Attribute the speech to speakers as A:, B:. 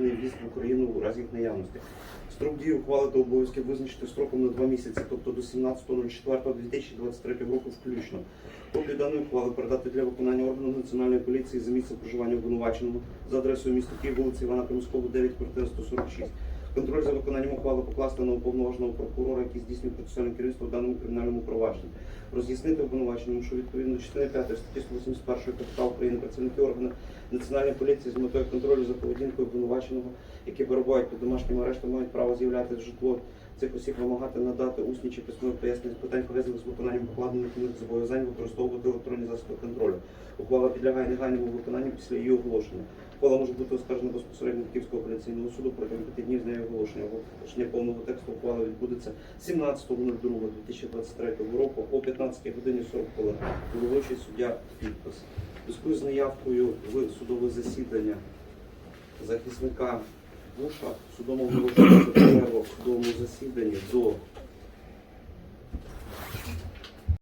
A: незаконний в'їзд в Україну у разі їх наявності. Строк дії ухвали та обов'язків визначити строком на два місяці, тобто до 17.04.2023 року включно. Копію даної ухвали передати для виконання органу національної поліції за місцем проживання обвинуваченого за адресою міста Київ, вулиці Івана Примського, 9, квартира 146. Контроль за виконанням ухвали покласти на уповноваженого прокурора, який здійснює процесуальне керівництво в даному кримінальному провадженні. Роз'яснити обвинуваченому, що відповідно частини 5 статті 181 КПК України працівники органів національної поліції з метою контролю за поведінкою обвинуваченого, які перебувають під домашнім арештом, мають право з'являти житло цих осіб, вимагати надати усні чи письмові пояснення з питань пов'язаних з виконанням покладених на зобов'язань, використовувати електронні засоби контролю. Ухвала підлягає негайному виконанню після її оголошення. Ухвала може бути оскаржена безпосередньо Київського апеляційного суду протягом п'яти днів з нею оголошення. Оголошення повного тексту ухвали відбудеться 17.02.2023 року о 15 годині 40 хвилин. Головуючий суддя підпис. Зв'язку з наявкою в судове засідання захисника Буша судом оголошується перерва в судовому засіданні до